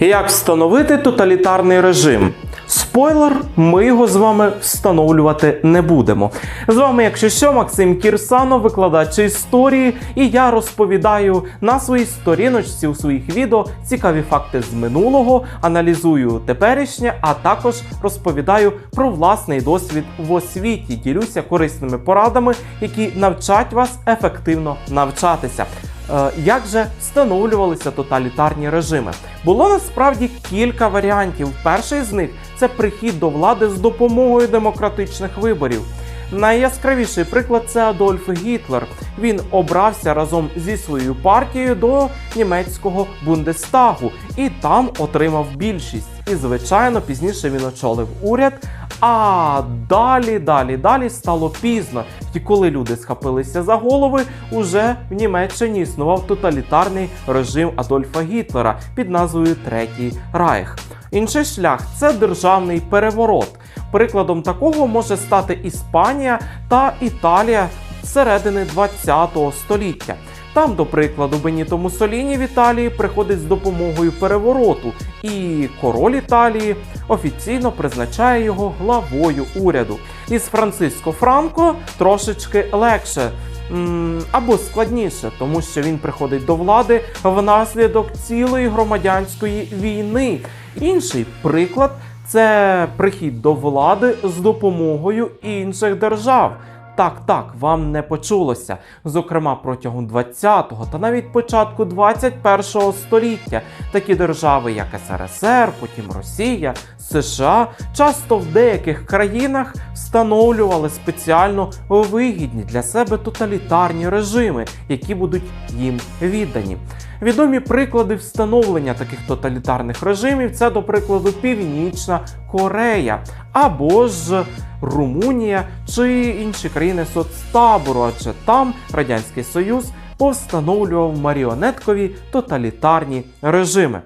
Як встановити тоталітарний режим? Спойлер, ми його з вами встановлювати не будемо. З вами, якщо що, Максим Кірсанов, викладач історії, і я розповідаю на своїй сторіночці у своїх відео цікаві факти з минулого, аналізую теперішнє, а також розповідаю про власний досвід в освіті. Ділюся корисними порадами, які навчать вас ефективно навчатися. Е, Як же встановлювалися тоталітарні режими? Було насправді кілька варіантів. Перший з них це прихід до влади з допомогою демократичних виборів. Найяскравіший приклад це Адольф Гітлер. Він обрався разом зі своєю партією до німецького Бундестагу і там отримав більшість. І, звичайно, пізніше він очолив уряд. А далі, далі, далі стало пізно. І коли люди схопилися за голови, уже в Німеччині існував тоталітарний режим Адольфа Гітлера під назвою Третій Райх. Інший шлях це державний переворот. Прикладом такого може стати Іспанія та Італія середини 20 століття. Там, до прикладу, Беніто Муссоліні в Італії приходить з допомогою перевороту, і король Італії офіційно призначає його главою уряду. Із Франциско Франко трошечки легше. Або складніше, тому що він приходить до влади внаслідок цілої громадянської війни. Інший приклад це прихід до влади з допомогою інших держав. Так, так, вам не почулося. Зокрема, протягом 20-го та навіть початку 21-го століття такі держави, як СРСР, потім Росія, США, часто в деяких країнах встановлювали спеціально вигідні для себе тоталітарні режими, які будуть їм віддані. Відомі приклади встановлення таких тоталітарних режимів це, до прикладу, Північна Корея або ж Румунія чи інші країни соцтабору, адже там Радянський Союз повстановлював маріонеткові тоталітарні режими.